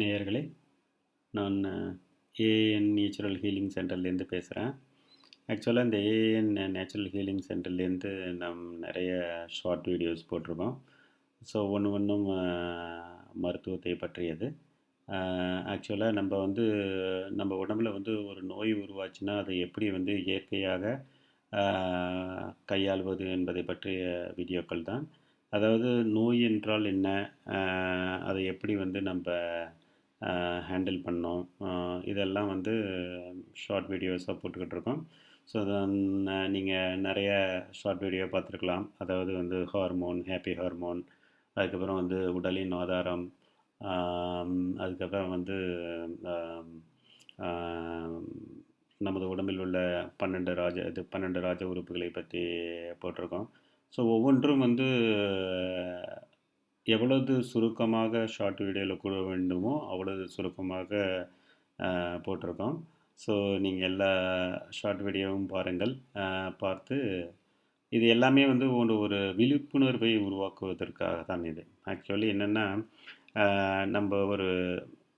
நேயர்களே நான் AN natural healing சென்டர்லேருந்து பேசுகிறேன். ஆக்சுவலாக இந்த ஏஎன் நேச்சுரல் ஹீலிங் சென்டர்லேருந்து நம் நிறைய ஷார்ட் வீடியோஸ் போட்டிருக்கோம். ஸோ ஒன்று ஒன்றும் மருத்துவத்தை பற்றியது. ஆக்சுவலாக நம்ம வந்து நம்ம உடம்புல வந்து ஒரு நோய் உருவாச்சுன்னா அதை எப்படி வந்து இயற்கையாக கையாள்வது என்பதை பற்றிய வீடியோக்கள் தான். அதாவது நோய் என்றால் என்ன? அதை எப்படி வந்து நம்ம ஹேண்டில் பண்ணோம். இதெல்லாம் வந்து ஷார்ட் வீடியோஸாக போட்டுக்கிட்டு இருக்கோம். ஸோ நீங்கள் நிறைய ஷார்ட் வீடியோ பார்த்துருக்கலாம். அதாவது வந்து ஹார்மோன் ஹாப்பி ஹார்மோன் அதுக்கப்புறம் வந்து உடலின் ஆதாரம் அதுக்கப்புறம் வந்து நமது உடம்பில் உள்ள பன்னெண்டு ராஜ இது பன்னெண்டு ராஜ உறுப்புகளை பற்றி போட்டிருக்கோம். ஸோ ஒவ்வொன்றும் வந்து எவ்வளவு சுருக்கமாக ஷார்ட் வீடியோவில் கூட வேண்டுமோ அவ்வளவு சுருக்கமாக போட்டிருக்கோம். ஸோ நீங்கள் எல்லா ஷார்ட் வீடியோவும் பாருங்கள். பார்த்து இது எல்லாமே வந்து ஒரு ஒரு விழிப்புணர்வை உருவாக்குவதற்காக தான் இது. ஆக்சுவலி என்னென்னா நம்ம ஒரு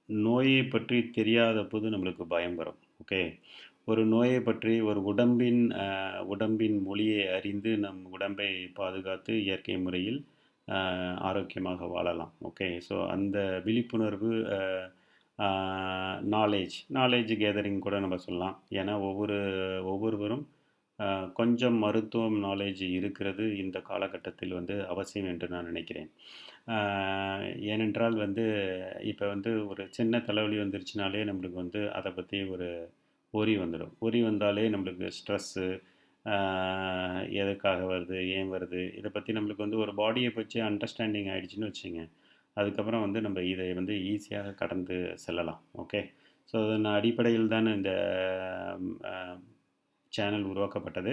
நோயை பற்றி தெரியாத போது நம்மளுக்கு பயம் வரும். ஓகே ஒரு நோயை பற்றி ஒரு உடம்பின் உடம்பின் மொழியை அறிந்து நம் உடம்பை பாதுகாத்து இயற்கை முறையில் ஆரோக்கியமாக வாழலாம். ஓகே ஸோ அந்த விழிப்புணர்வு நாலேஜ் நாலேஜ் கேதரிங் கூட நம்ம சொல்லலாம். ஏன்னா ஒவ்வொரு ஒவ்வொருவரும் கொஞ்சம் மருத்துவம் நாலேஜ் இருக்கிறது இந்த காலகட்டத்தில் வந்து அவசியம் என்று நான் நினைக்கிறேன். ஏனென்றால் வந்து இப்போ வந்து ஒரு சின்ன தலைவலி வந்துருச்சுனாலே நம்மளுக்கு வந்து அதை பற்றி ஒரு ஒரி வந்துடும். ஒரி வந்தாலே நம்மளுக்கு ஸ்ட்ரெஸ்ஸு எதுக்காக வருது ஏன் வருது இதை பற்றி நம்மளுக்கு வந்து ஒரு பாடியை பற்றி அண்டர்ஸ்டாண்டிங் ஆகிடுச்சின்னு வச்சுங்க அதுக்கப்புறம் வந்து நம்ம இதை வந்து ஈஸியாக கடந்து செல்லலாம் ஓகே ஸோ அதன் அடிப்படையில் தான் இந்த சேனல் உருவாக்கப்பட்டது.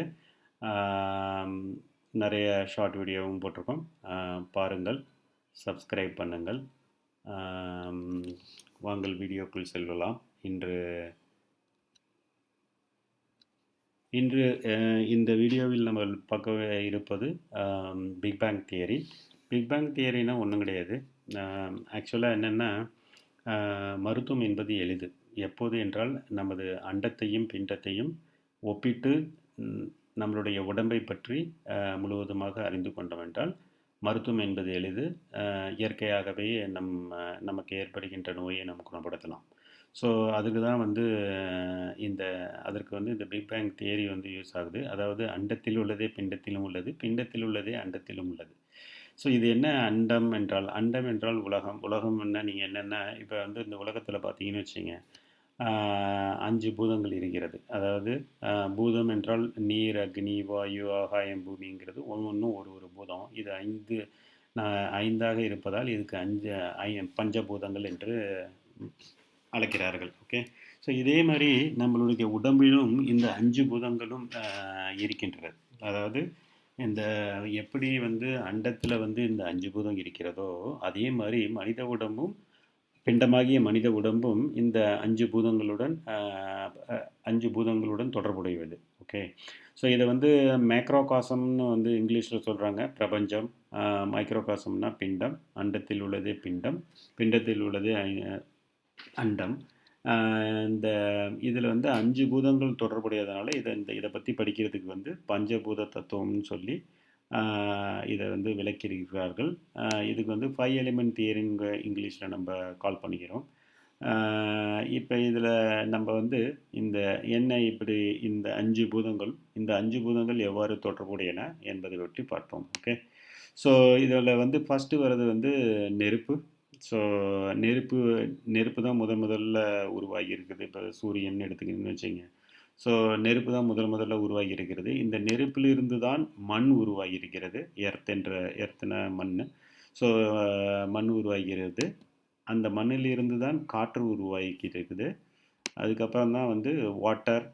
நிறைய ஷார்ட் வீடியோவும் போட்டிருக்கோம். பாருங்கள் சப்ஸ்கிரைப் பண்ணுங்கள். வாங்கள் வீடியோக்குள் செல்லலாம். இன்று இன்று இந்த வீடியோவில் நம்ம பார்க்க இருப்பது big bang theory big bang தியரினா ஒன்றும் கிடையாது. ஆக்சுவலாக என்னென்னா மருத்துவம் என்பது எளிது. எப்போது என்றால் நமது அண்டத்தையும் பிண்டத்தையும் ஒப்பிட்டு நம்மளுடைய உடம்பை பற்றி முழுவதுமாக அறிந்து கொண்டோம் என்றால் மருத்துவம் என்பது எளிது. இயற்கையாகவே நம் நமக்கு ஏற்படுகின்ற நோயை நாம் குணப்படுத்தலாம். ஸோ அதுக்கு தான் வந்து இந்த அதற்கு வந்து இந்த பிக் பேங் தியரி வந்து யூஸ் ஆகுது. அதாவது அண்டத்தில் உள்ளதே பிண்டத்திலும் உள்ளது பிண்டத்தில் உள்ளதே அண்டத்திலும் உள்ளது. ஸோ இது என்ன அண்டம் என்றால் அண்டம் என்றால் உலகம். உலகம் என்ன நீங்கள் என்னென்ன இப்போ வந்து இந்த உலகத்தில் பார்த்தீங்கன்னு வச்சுங்க அஞ்சு பூதங்கள் இருக்கிறது. அதாவது பூதம் என்றால் நீர் அக்னி வாயு ஆகாயம் பூமிங்கிறது ஒவ்வொன்றும் ஒரு ஒரு பூதம். இது ஐந்து நான் ஐந்தாக இருப்பதால் இதுக்கு அஞ்சு ஐ பஞ்சபூதங்கள் என்று அழைக்கிறார்கள் ஓகே ஸோ இதே மாதிரி நம்மளுடைய உடம்பிலும் இந்த அஞ்சு பூதங்களும் இருக்கின்றது அதாவது இந்த எப்படி வந்து அண்டத்தில் வந்து இந்த அஞ்சு பூதம் இருக்கிறதோ அதே மாதிரி மனித உடம்பும் பிண்டமாகிய மனித உடம்பும் இந்த அஞ்சு பூதங்களுடன் அஞ்சு பூதங்களுடன் தொடர்புடையது ஓகே ஸோ இதை வந்து மேக்ரோகாசம்னு வந்து இங்கிலீஷில் சொல்கிறாங்க பிரபஞ்சம் மைக்ரோகாசம்னா பிண்டம் அண்டத்தில் உள்ளது பிண்டம் பிண்டத்தில் உள்ளது அண்டம். இந்த இதில் வந்து அஞ்சு பூதங்கள் தொடர்புடையதுனால இதை இந்த இதை பற்றி படிக்கிறதுக்கு வந்து பஞ்சபூத தத்துவம்னு சொல்லி இதை வந்து விளக்கியிருக்கிறார்கள். இதுக்கு வந்து ஃபைவ் எலிமெண்ட் தியரிங்க இங்கிலீஷில் நம்ம கால் பண்ணிக்கிறோம். இப்போ இதில் நம்ம வந்து இந்த என்ன இப்படி இந்த அஞ்சு பூதங்கள் இந்த அஞ்சு பூதங்கள் எவ்வாறு தொடர்புடையன என்பதை பற்றி பார்ப்போம். ஓகே ஸோ இதில் வந்து ஃபஸ்ட்டு வர்றது வந்து நெருப்பு. ஸோ நெருப்பு நெருப்பு தான் முதன் முதல்ல உருவாகி இருக்குது இப்போ சூரியன் எடுத்துக்கிங்கன்னு வச்சுங்க. ஸோ நெருப்பு தான் முதல் முதல்ல உருவாகி இருக்கிறது இந்த நெருப்பிலிருந்து தான் மண் உருவாகி இருக்கிறது எர்த் என்ற எர்த்தின மண் ஸோ மண் உருவாகிறது அந்த மண்ணிலிருந்து தான் காற்று உருவாகி இருக்குது அதுக்கப்புறம் தான் வந்து வாட்டர்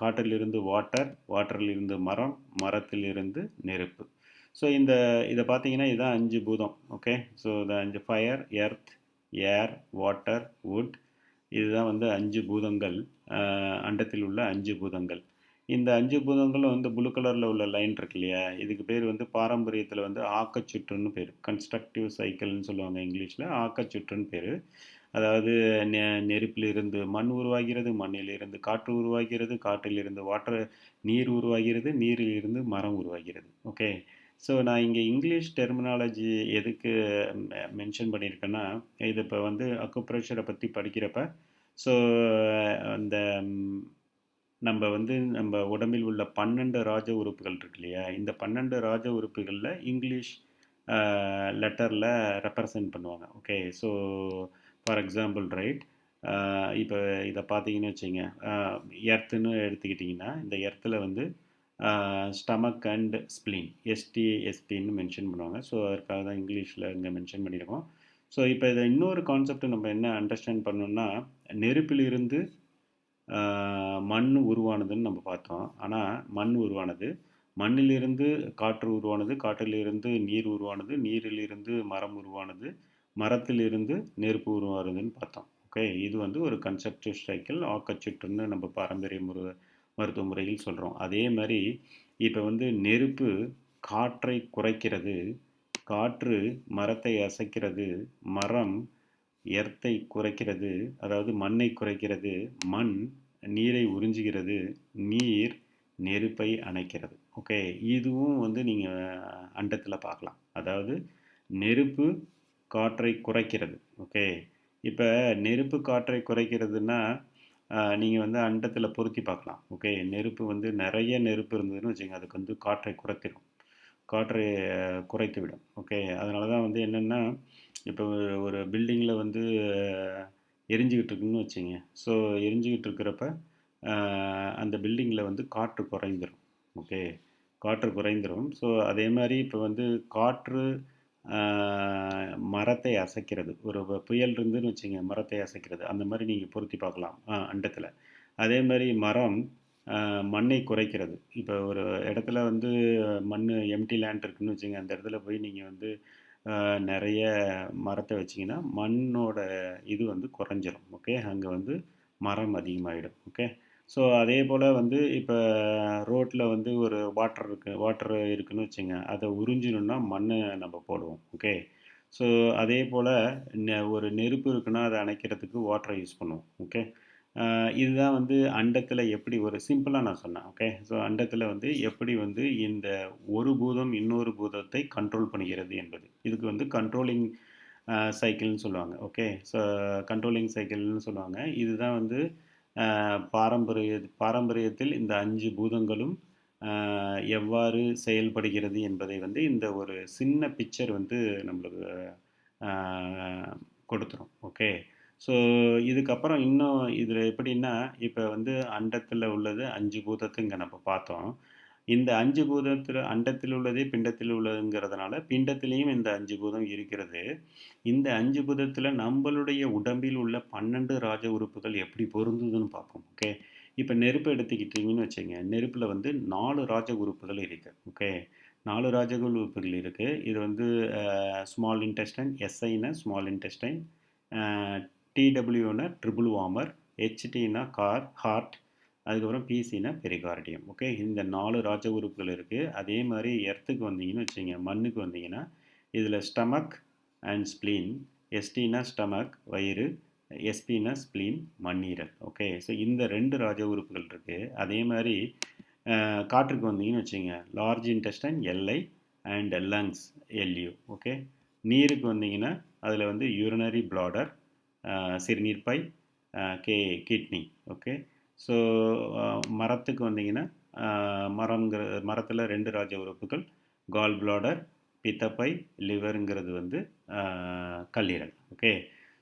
காற்றிலிருந்து வாட்டர் வாட்டரிலிருந்து மரம் மரத்திலிருந்து நெருப்பு. ஸோ இந்த இதை பார்த்தீங்கன்னா இதுதான் அஞ்சு பூதம். ஓகே ஸோ இந்த அஞ்சு fire earth air water wood இதுதான் வந்து அஞ்சு பூதங்கள். அண்டத்தில் உள்ள அஞ்சு பூதங்கள். இந்த அஞ்சு பூதங்களும் வந்து ப்ளூ கலரில் உள்ள லைன் இருக்கு இல்லையா? இதுக்கு பேர் வந்து பாரம்பரியத்தில் வந்து ஆக்கச்சுற்றுன்னு பேர். கன்ஸ்ட்ரக்டிவ் சைக்கிள்னு சொல்லுவாங்க இங்கிலீஷில். ஆக்கச்சுற்றுன்னு பேர். அதாவது நெ நெருப்பிலிருந்து மண் உருவாகிறது மண்ணிலிருந்து காற்று உருவாகிறது காற்றிலிருந்து வாட்டர் நீர் உருவாகிறது நீரிலிருந்து மரம் உருவாகிறது. ஓகே ஸோ நான் இங்கே இங்கிலீஷ் டெர்மினாலஜி எதுக்கு மென்ஷன் பண்ணியிருக்கேன்னா இது இப்போ வந்து அக்குப்ரெஷரை பற்றி படிக்கிறப்ப ஸோ அந்த நம்ம வந்து நம்ம உடம்பில் உள்ள பன்னெண்டு ராஜ உறுப்புகள் இருக்கு இல்லையா? இந்த பன்னெண்டு ராஜ உறுப்புகளில் இங்கிலீஷ் லெட்டரில் ரெப்ரசன்ட் பண்ணுவாங்க. Okay so for example right இப்போ இதை பார்த்தீங்கன்னு வச்சுங்க எர்த்துன்னு எடுத்துக்கிட்டிங்கன்னா இந்த எர்த்தில் வந்து ஸ்டமக் அண்ட் ஸ்ப்ளீன் எஸ்டி எஸ்பின்னு மென்ஷன் பண்ணுவாங்க. ஸோ அதுக்காக தான் இங்கிலீஷில் இங்கே மென்ஷன் பண்ணியிருக்கோம். ஸோ இப்போ இதை இன்னொரு கான்செப்ட் நம்ம என்ன அண்டர்ஸ்டாண்ட் பண்ணோம்னா நெருப்பிலிருந்து மண் உருவானதுன்னு நம்ம பார்த்தோம். ஆனால் மண் உருவானது மண்ணிலிருந்து காற்று உருவானது காற்றிலிருந்து நீர் உருவானது நீரிலிருந்து மரம் உருவானது மரத்திலிருந்து நெருப்பு உருவானதுன்னு பார்த்தோம். ஓகே இது வந்து ஒரு கன்செப்டிவ் சைக்கிள் ஆக்கச்சுட்டுன்னு நம்ம பாரம்பரிய முறை மருத்துவ முறையில் சொல்கிறோம் அதே மாதிரி இப்போ வந்து நெருப்பு காற்றை குறைக்கிறது காற்று மரத்தை அசைக்கிறது மரம் எர்த்தை குறைக்கிறது அதாவது மண்ணை குறைக்கிறது மண் நீரை உறிஞ்சுகிறது நீர் நெருப்பை அணைக்கிறது. ஓகே? இதுவும் வந்து நீங்கள் அண்டத்தில் பார்க்கலாம். அதாவது நெருப்பு காற்றை குறைக்கிறது. ஓகே? இப்போ நெருப்பு காற்றை குறைக்கிறதுனா நீங்கள் வந்து அண்டத்தில் பொருத்தி பார்க்கலாம். ஓகே? நெருப்பு வந்து நிறைய நெருப்பு இருந்ததுன்னு வச்சுங்க அதுக்கு வந்து காற்றை குறைத்திடும். காற்றை குறைத்து விடும் ஓகே? அதனால தான் வந்து என்னென்னா இப்போ ஒரு- பில்டிங்கில் வந்து எரிஞ்சிக்கிட்டு இருக்குன்னு வச்சுங்க ஸோ எரிஞ்சுக்கிட்டு இருக்கிறப்ப அந்த பில்டிங்கில் வந்து காற்று குறைந்துடும் ஓகே? காற்று குறைந்துடும் ஸோ அதே மாதிரி இப்போ வந்து காற்று மரத்தை அசைக்கிறது. ஒரு புயல் இருந்துன்னு வச்சுங்க மரத்தை அசைக்கிறது. அந்த மாதிரி நீங்கள் பொருத்தி பார்க்கலாம் அண்டத்தில். அதே மாதிரி மரம் மண்ணை குறைக்கிறது. இப்போ ஒரு இடத்துல வந்து மண் எம்டி லேண்ட் இருக்குன்னு வச்சுங்க அந்த இடத்துல போய் நீங்கள் வந்து நிறைய மரத்தை வச்சிங்கன்னா மண்ணோட இது வந்து குறைஞ்சிரும் ஓகே அங்கே வந்து மரம் அதிகமாகிடும் ஓகே ஸோ அதே போல் வந்து இப்போ ரோட்டில் வந்து ஒரு வாட்டர் இருக்குது வாட்டர் இருக்குதுன்னு வச்சுங்க அதை உறிஞ்சணுன்னா மண்ணை நம்ம போடுவோம் ஓகே ஸோ அதே போல் ஒரு நெருப்பு இருக்குன்னா அதை அணைக்கிறதுக்கு வாட்டரை யூஸ் பண்ணுவோம் ஓகே இதுதான் வந்து அண்டத்தில் எப்படி ஒரு சிம்பிளாக நான் சொன்னேன் ஓகே ஸோ அண்டத்தில் வந்து எப்படி வந்து இந்த ஒரு பூதம் இன்னொரு பூதத்தை கண்ட்ரோல் பண்ணுகிறது என்பது. இதுக்கு வந்து கண்ட்ரோலிங் சைக்கிள்னு சொல்லுவாங்க ஓகே ஸோ கண்ட்ரோலிங் சைக்கிள்னு சொல்லுவாங்க. இதுதான் வந்து பாரம்பரிய பாரம்பரியத்தில் இந்த அஞ்சு பூதங்களும் எவ்வாறு செயல்படுகிறது என்பதை வந்து இந்த ஒரு சின்ன பிக்சர் வந்து நம்மளுக்கு கொடுத்துரும். ஓகே ஸோ இதுக்கப்புறம் இன்னும் இதில் எப்படின்னா இப்போ வந்து அண்டத்தில் உள்ளது அஞ்சு பூதத்துங்க நம்ம பார்த்தோம். இந்த அஞ்சு பூதத்தில் அண்டத்தில் உள்ளதே பிண்டத்தில் உள்ளதுங்கிறதுனால பிண்டத்திலையும் இந்த அஞ்சு பூதம் இருக்கிறது. இந்த அஞ்சு பூதத்தில் நம்மளுடைய உடம்பில் உள்ள பன்னெண்டு ராஜ உறுப்புகள் எப்படி பொருந்துதுன்னு பார்ப்போம் ஓகே? இப்போ நெருப்பு எடுத்துக்கிட்டீங்கன்னு வச்சுங்க நெருப்பில் வந்து நாலு ராஜ உறுப்புகள் இருக்குது ஓகே? நாலு ராஜ உறுப்புகள் இருக்குது இது வந்து ஸ்மால் இன்டெஸ்டைன் எஸ்ஐனா ஸ்மால் இன்டெஸ்டைன் டிடபிள்யூனா ட்ரிபிள் வாமர் ஹெச்டினா கார் ஹார்ட் அதுக்கப்புறம் பிசினா பெரிகார்டியம். ஓகே இந்த நாலு ராஜ உறுப்புகள் இருக்குது அதே மாதிரி எர்த்துக்கு வந்தீங்கன்னு வச்சுங்க மண்ணுக்கு வந்தீங்கன்னா இதில் ஸ்டமக் அண்ட் ஸ்ப்ளீன் எஸ்டினா ஸ்டமக் வயிறு எஸ்பினா ஸ்ப்ளீன் மண்ணீரல். ஓகே ஸோ இந்த ரெண்டு ராஜ உறுப்புகள் இருக்குது அதே மாதிரி காற்றுக்கு வந்தீங்கன்னு வச்சுங்க large intestine LI and lungs LU okay நீருக்கு வந்தீங்கன்னா அதில் வந்து யூரினரி பிளாடர் சிறுநீர்ப்பை கே கிட்னி ஓகே ஸோ மரத்துக்கு வந்தீங்கன்னா அஹ், மரம்ங்கிற மரத்தில் ரெண்டு ராஜ உறுப்புகள் கால் பிளாடர் பித்தப்பை லிவருங்கிறது வந்து கல்லீரல். ஓகே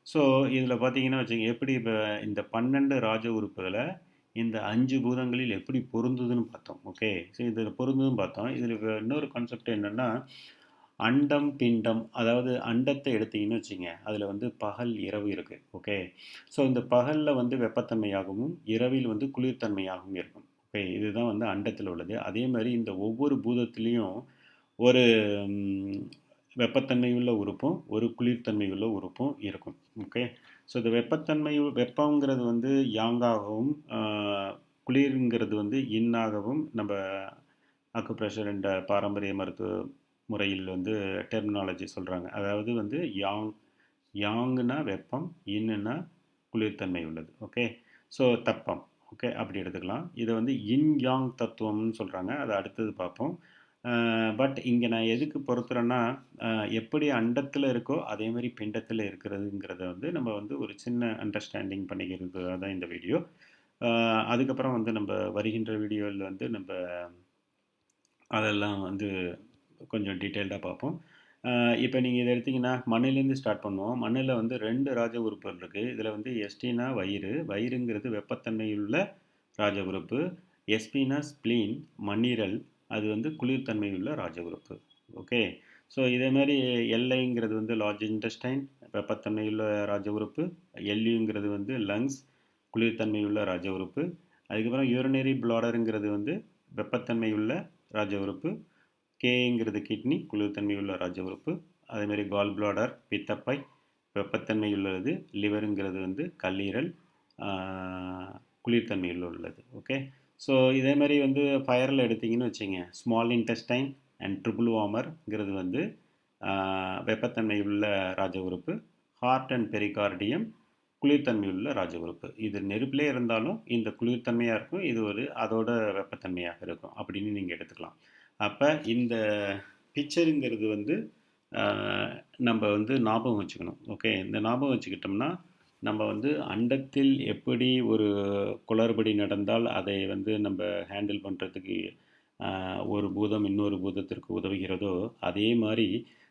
ஸோ இதில் பார்த்தீங்கன்னா வச்சுங்க எப்படி இப்போ இந்த பன்னெண்டு ராஜ உறுப்புகளை இந்த அஞ்சு பூதங்களில் எப்படி பொருந்துதுன்னு பார்த்தோம். ஓகே ஸோ இதில் பொருந்துதுன்னு பார்த்தோம். இதில் இப்போ இன்னொரு கான்செப்ட் என்னென்னா அண்டம் பிண்டம் அதாவது அண்டத்தை எடுத்தீங்கன்னு வச்சுங்க அதில் வந்து பகல் இரவு இருக்குது ஓகே ஸோ இந்த பகலில் வந்து வெப்பத்தன்மையாகவும் இரவில் வந்து குளிர்தன்மையாகவும் இருக்கும் ஓகே இதுதான் வந்து அண்டத்தில் உள்ளது. அதே மாதிரி இந்த ஒவ்வொரு பூதத்துலேயும் ஒரு வெப்பத்தன்மையுள்ள வெப்பத்தன்மை உள்ள உறுப்பும் ஒரு குளிர்தன்மை உள்ள உறுப்பும் இருக்கும் ஓகே ஸோ இந்த வெப்பத்தன்மை வெப்பங்கிறது வந்து யாங்காகவும் குளிர்ங்கிறது குளிருங்கிறது வந்து இன்னாகவும் நம்ம அக்குப்ரெஷர் என்ற பாரம்பரிய மருத்துவ முறையில் வந்து டெர்மினாலஜி சொல்கிறாங்க அதாவது வந்து யாங் யாங்குனா வெப்பம் இன்னுனா குளிர்த்தன்மை உள்ளது. Okay so தப்பம். ஓகே அப்படி எடுத்துக்கலாம். இதை வந்து இன் யாங் தத்துவம்னு சொல்கிறாங்க அதை அடுத்தது பார்ப்போம். பட் இங்கே நான் எதுக்கு பொறுத்துறேன்னா எப்படி அண்டத்தில் இருக்கோ அதே மாதிரி பிண்டத்தில் இருக்கிறதுங்கிறத வந்து நம்ம வந்து ஒரு சின்ன அண்டர்ஸ்டாண்டிங் பண்ணிக்கிறது தான் இந்த வீடியோ அதுக்கப்புறம் வந்து நம்ம வருகின்ற வீடியோவில் வந்து நம்ம அதெல்லாம் வந்து கொஞ்சம் டீட்டெயில்டாக பார்ப்போம். இப்போ நீங்கள் இதை எடுத்திங்கன்னா மண்ணிலேருந்து ஸ்டார்ட் பண்ணுவோம். மண்ணில் வந்து ரெண்டு ராஜ உறுப்புகள் இருக்குது இதில் வந்து எஸ்டினா வயிறு. வயிறுங்கிறது வெப்பத்தன்மையுள்ள ராஜ உறுப்பு. எஸ்பினா ஸ்ப்ளீன் மண்ணீரல். அது வந்து குளிர்தன்மையுள்ள ராஜ உறுப்பு. ஓகே? ஸோ இதே மாதிரி எல்ஐங்கிறது வந்து லார்ஜ் இன்டெஸ்டைன் வெப்பத்தன்மையுள்ள ராஜ உறுப்பு. எல்யூங்கிறது வந்து லங்ஸ் குளிர்தன்மையுள்ள ராஜ உறுப்பு. அதுக்கப்புறம் யூரினரி பிளாடருங்கிறது வந்து வெப்பத்தன்மையுள்ள ராஜ உறுப்பு. கேங்கிறது கிட்னி குளிர்தன்மையுள்ள ராஜ உறுப்பு அதேமாதிரி கால் பிளாடர் பித்தப்பை வெப்பத்தன்மை உள்ளது லிவருங்கிறது வந்து கல்லீரல் குளிர்தன்மையில் உள்ளது. ஓகே ஸோ இதே மாதிரி வந்து ஃபயரில் எடுத்திங்கன்னு வச்சுங்க ஸ்மால் இன்டெஸ்டைன் அண்ட் ட்ரிபிள் வார்மர்ங்கிறது வந்து வெப்பத்தன்மை உள்ள ராஜ உறுப்பு ஹார்ட் அண்ட் பெரிகார்டியம் குளிர்த்தன்மை உள்ள ராஜ உறுப்பு இது நெருப்பிலே இருந்தாலும் இந்த குளிர்தன்மையாக இருக்கும் இது ஒரு அதோட வெப்பத்தன்மையாக இருக்கும். அப்படின்னு நீங்கள் எடுத்துக்கலாம். அப்போ இந்த பிக்சருங்கிறது வந்து நம்ம வந்து ஞாபகம் வச்சுக்கணும். ஓகே இந்த ஞாபகம் வச்சுக்கிட்டோம்னா நம்ம வந்து அண்டத்தில் எப்படி ஒரு குளறுபடி நடந்தால் அதை வந்து நம்ம ஹேண்டில் பண்ணுறதுக்கு ஒரு பூதம் இன்னொரு பூதத்திற்கு உதவுகிறதோ அதே மாதிரி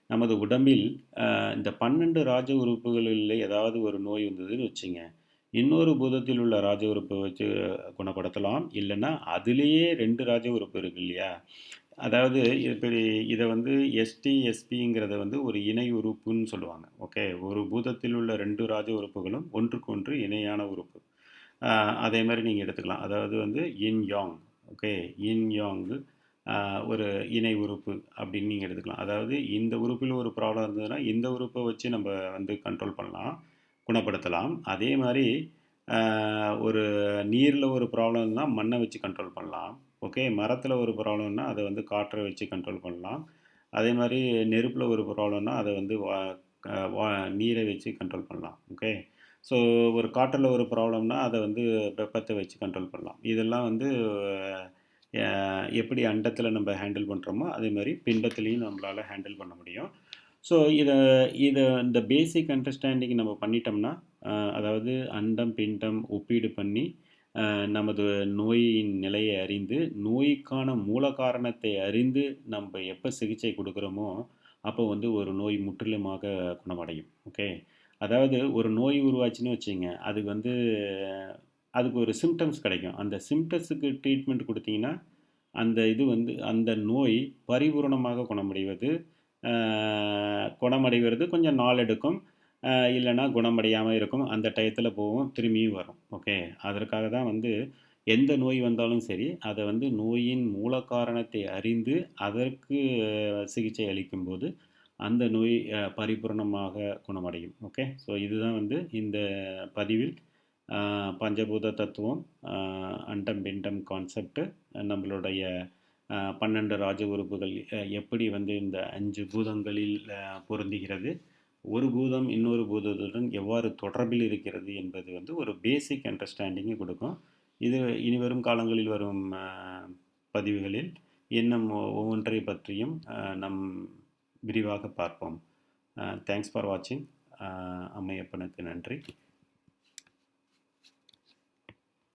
நமது உடம்பில் இந்த பன்னெண்டு ராஜ உறுப்புகளில் ஏதாவது ஒரு நோய் வந்ததுன்னு வச்சுங்க. இன்னொரு பூதத்தில் உள்ள ராஜ உறுப்பை வச்சு குணப்படுத்தலாம். இல்லைன்னா அதுலேயே ரெண்டு ராஜ உறுப்பு இருக்கு இல்லையா? அதாவது இப்படி இதை வந்து எஸ்டி எஸ்பிங்கிறத வந்து ஒரு இணை உறுப்புன்னு சொல்லுவாங்க. ஓகே ஒரு பூதத்தில் உள்ள ரெண்டு ராஜ உறுப்புகளும் ஒன்றுக்கு ஒன்று இணையான உறுப்பு. அதே மாதிரி நீங்கள் எடுத்துக்கலாம். அதாவது வந்து இன் யாங் ஓகே இன் யாங்கு ஒரு இணை உறுப்பு அப்படின்னு நீங்கள் எடுத்துக்கலாம். அதாவது இந்த உறுப்பில் ஒரு ப்ராப்ளம் இருந்ததுன்னா இந்த உறுப்பை வச்சு நம்ம வந்து கண்ட்ரோல் பண்ணலாம் குணப்படுத்தலாம். அதே மாதிரி ஒரு நீரில் ஒரு ப்ராப்ளம்னா மண்ணை வச்சு கண்ட்ரோல் பண்ணலாம். ஓகே மரத்தில் ஒரு ப்ராப்ளம்னா அதை வந்து காற்றை வச்சு கண்ட்ரோல் பண்ணலாம். அதே மாதிரி நெருப்பில் ஒரு ப்ராப்ளம்னா அதை வந்து வா வா நீரை வச்சு கண்ட்ரோல் பண்ணலாம். ஓகே ஸோ ஒரு காற்றில் ஒரு ப்ராப்ளம்னா அதை வந்து வெப்பத்தை வச்சு கண்ட்ரோல் பண்ணலாம். இதெல்லாம் வந்து எப்படி அண்டத்தில் நம்ம ஹேண்டில் பண்ணுறோமோ அதே மாதிரி பிண்டத்துலேயும் நம்மளால் ஹேண்டில் பண்ண முடியும். ஸோ இதை இதை இந்த பேசிக் அண்டர்ஸ்டாண்டிங் நம்ம பண்ணிட்டோம்னா அதாவது அண்டம் பிண்டம் ஒப்பீடு பண்ணி நமது நோயின் நிலையை அறிந்து நோய்க்கான மூல காரணத்தை அறிந்து நம்ம எப்போ சிகிச்சை கொடுக்குறோமோ அப்போ வந்து ஒரு நோய் முற்றிலுமாக குணமடையும். ஓகே அதாவது ஒரு நோய் உருவாச்சுன்னு வச்சுங்க அதுக்கு வந்து அதுக்கு ஒரு சிம்டம்ஸ் கிடைக்கும். அந்த சிம்டம்ஸுக்கு ட்ரீட்மெண்ட் கொடுத்தீங்கன்னா அந்த இது வந்து அந்த நோய் பரிபூரணமாக குணமடைவது குணமடைகிறது. கொஞ்சம் நாள் எடுக்கும். இல்லைன்னா குணமடையாமல் இருக்கும். அந்த டயத்தில் போகும் திரும்பியும் வரும். ஓகே? அதற்காக தான் வந்து எந்த நோய் வந்தாலும் சரி அதை வந்து நோயின் மூல காரணத்தை அறிந்து அதற்கு சிகிச்சை அளிக்கும்போது அந்த நோய் பரிபூர்ணமாக குணமடையும். ஓகே? ஸோ இதுதான் வந்து இந்த பதிவில் பஞ்சபூத தத்துவம் அண்டம் பிண்டம் கான்செப்ட் நம்மளுடைய பன்னெண்டு ராஜ உறுப்புகள் எப்படி வந்து இந்த அஞ்சு பூதங்களில் பொருந்துகிறது? ஒரு பூதம் இன்னொரு பூதத்துடன் எவ்வாறு தொடர்பில் இருக்கிறது என்பது வந்து ஒரு பேசிக் அண்டர்ஸ்டாண்டிங்கை கொடுக்கும். இது இனி வரும் காலங்களில் வரும் பதிவுகளில் இன்னும் ஒவ்வொன்றை பற்றியும் நம் விரிவாக பார்ப்போம். தேங்க்ஸ் ஃபார் வாட்சிங் அம்மையப்பனுக்கு நன்றி.